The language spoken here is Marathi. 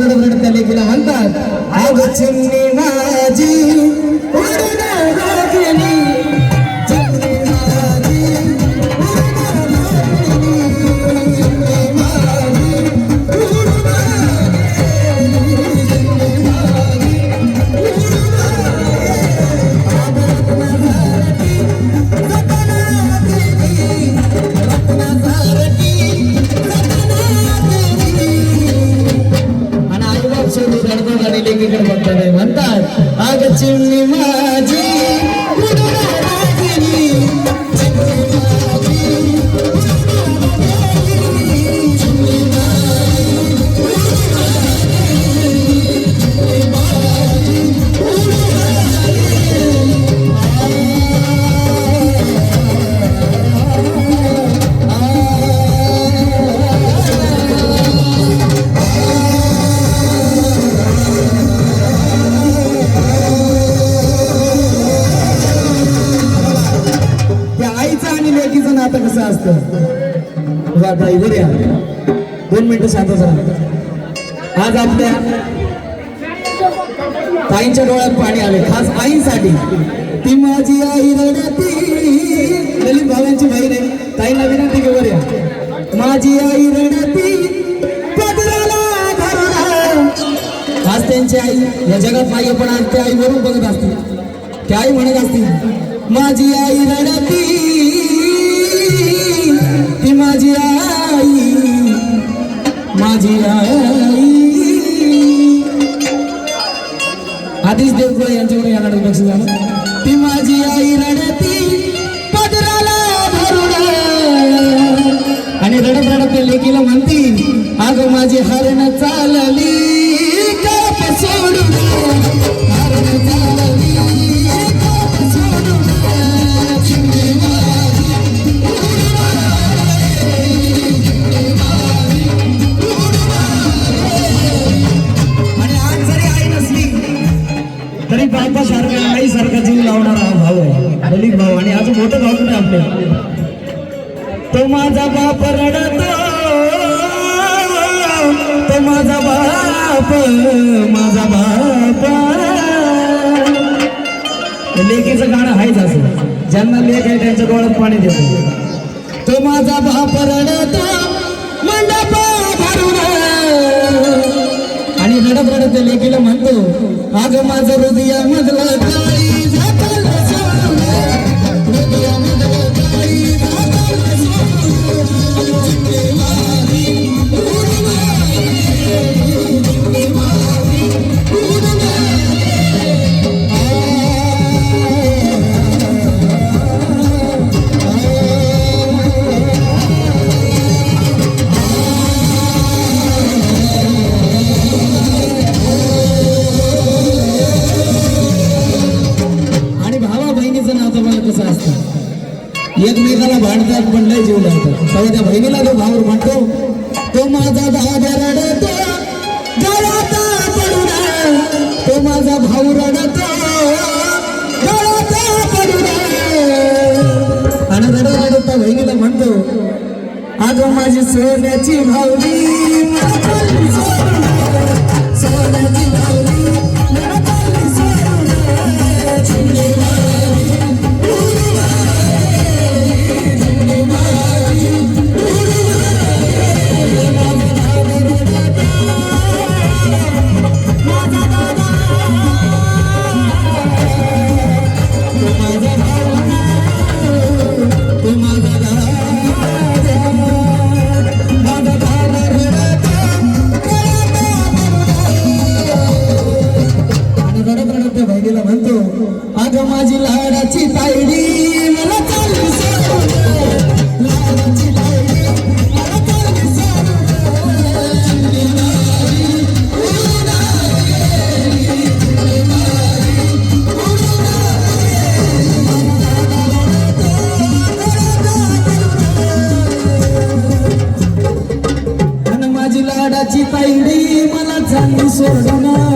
ಬಡವರ ತಲೆಗಿನ ಅಂದ ಆಗ ಚೆನ್ನಿ ನಾಜಿ म्हणतात अग चिमणी माझी असतं कसं असतं? वा ड्रायव्हर या. दोन मिनिटं शांत राहा आज आपल्या ताईंच्या डोळ्यात पाणी आले खास आईसाठी. ती माझी आई रडती. ललित भावांची बहीण आहे. ताईंना विनंती की या. माझी आई रडती. आज त्यांची आई या जगात नाही पण आज त्या आईवरून बघत असते त्या आई म्हणत असते माझी आई रडती. ती माझी आई माझी आई. आधीच देवकुळे यांच्याकडे या नाटक लक्ष झालं. ती माझी आई रडती पदराला धरून. आणि रडत रडत त्या लेकीला म्हणती अगं माझी हरण चालली. सारखा आई सारखा जीव लावणारा हा भाऊ आहे. दलित भाऊ आणि आज मोठं भाऊ कुठे आपले तो माझा बाप रडतो. तो माझा बाप माझा बाप. लेकीचं गाणं आहेच असं. ज्यांना लेख आहे त्यांच्या डोळ्यात पाणी देतो. तो माझा बाप रडतो. मंडप भरून. आणि रडत रडत त्या लेकीला म्हणतो अग माझं हृदय काय एकमेकाला भांडतात पण लय जीव लावतात. तेव्हा त्या बहिणीला तो भाऊ म्हणतो तो माझा दादा रडतो गळ्यात पडून तो माझा भाऊ रडतो गळ्यात आणि रडत रडत त्या बहिणीला म्हणतो अगं माझी सोन्याची भावली लाडाची तायडी मला चालू लाडाची तायडी मला माझी लाडाची तायडी मला चांगली सोडणार